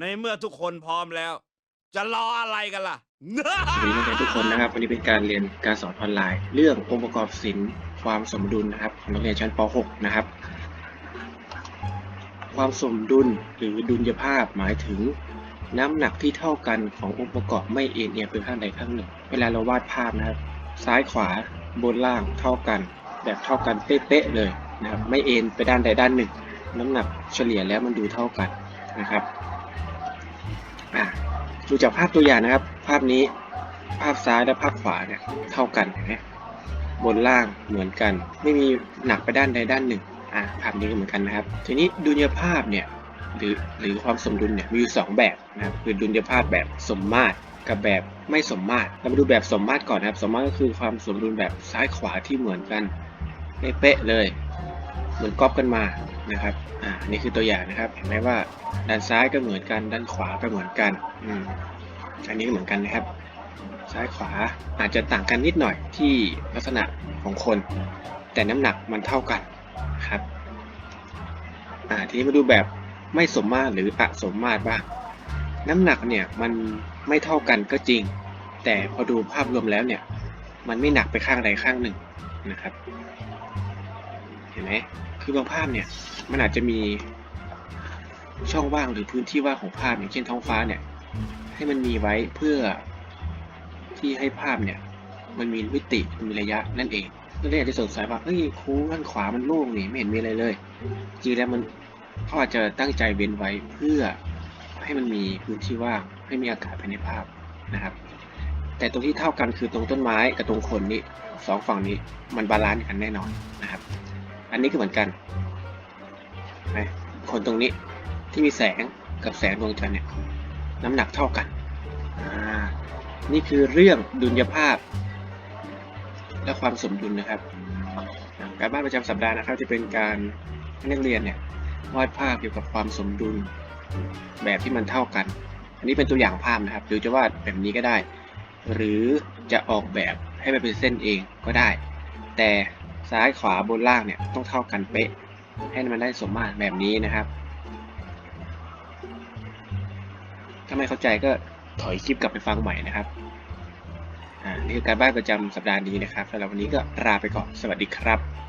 ในเมื่อทุกคนพร้อมแล้ว จะรออะไรกันล่ะ สวัสดีนักเรียนทุกคนนะครับวันนี้เป็นการเรียนการสอนออนไลน์ เรื่ององค์ประกอบศิลป์ความสมดุลนะครับของนักเรียนชั้นป .6 นะครับ ความสมดุลหรือดุลยภาพหมายถึง น้ำหนักที่เท่ากันขององค์ประกอบไม่เอ็นเอียงไปข้างใดข้างหนึ่ง เวลาเราวาดภาพนะครับ ซ้ายขวาบนล่างเท่ากัน แบบเท่ากันเป๊ะๆเลยนะครับไม่เอ็นไปด้านใดด้านหนึ่ง น้ำหนักเฉลี่ยแล้วมันดูเท่ากันนะครับ อะดูจากภาพตัวอย่างนะครับ ภาพนี้ภาพซ้ายและภาพขวาเนี่ยเท่ากันเห็นไหมบนล่างเหมือนกัน ไม่มีหนักไปด้านใดด้านหนึ่งอ่าภาพนี้ก็เหมือนกันนะครับ ทีนี้ดุลยภาพเนี่ยหรือหรือความสมดุลเนี่ยมีอยู่สองแบบนะครับคือดุลยภาพแบบสมมาตรกับแบบไม่สมมาตรเรามาดูแบบสมมาตรก่อนนะครับ สมมาตรก็คือความสมดุลแบบซ้ายขวาที่เหมือนกันเป๊ะเลย เหมือนก๊อปกันมา นะครับอ่านี่คือตัวอย่างนะครับ เห็นไหมว่าด้านซ้ายก็เหมือนกัน ด้านขวาก็เหมือนกันอืมอันนี้ก็เหมือนกันนะครับ ซ้ายขวาอาจจะต่างกันนิดหน่อยที่ลักษณะของคน แต่น้ำหนักมันเท่ากันครับอ่าทีนี้มาดูแบบไม่สมมาตรหรืออสมมาตรบ้างน้ำหนักเนี่ยมันไม่เท่ากันก็จริง แต่พอดูภาพรวมแล้วเนี่ยมันไม่หนักไปข้างใดข้างหนึ่งนะครับ เห็นไหมคือบางภาพเนี่ยมันอาจจะมีช่องว่างหรือพื้นที่ว่างของภาพอย่างเช่นท้องฟ้าเนี่ยให้มันมีไว้เพื่อที่ให้ภาพเนี่ยมันมีมิติมีระยะนั่นเองนักเรียนอาจจะสงสัยว่าเฮ้ยครูด้านขวามันโล่งนี่ไม่เห็นมีอะไรเลย จริงแล้วมันเขาอาจจะตั้งใจเว้นไว้เพื่อให้มันมีพื้นที่ว่างให้มีอากาศภายในภาพนะครับ แต่ตรงที่เท่ากันคือตรงต้นไม้กับตรงคนนี้สองฝั่งนี้มันบาลานซ์กันแน่นอนนะครับ อันนี้ก็เหมือนกันนไหมคนตรงนี้ที่มีแสงกับแสงดวงจันทร์เนี่ยน้ำหนักเท่ากัน นี่คือเรื่องดุลยภาพ และความสมดุลนะครับ การบ้านประจำสัปดาห์นะครับจะเป็นการให้นักเรียนเนี่ยวาดภาพเกี่ยวกับความสมดุลแบบที่มันเท่ากัน อันนี้เป็นตัวอย่างภาพนะครับ หรือจะวาดแบบนี้ก็ได้ หรือจะออกแบบให้มันเป็นเส้นเองก็ได้ แต่ ซ้ายขวาบนล่างเนี่ยต้องเท่ากันเป๊ะ ให้มันได้สมมาตรแบบนี้นะครับ ถ้าไม่เข้าใจก็ถอยคลิปกลับไปฟังใหม่นะครับอ่านี่คือการบ้านประจำสัปดาห์นี้นะครับสำหรับวันนี้ก็ลาไปก่อนสวัสดีครับ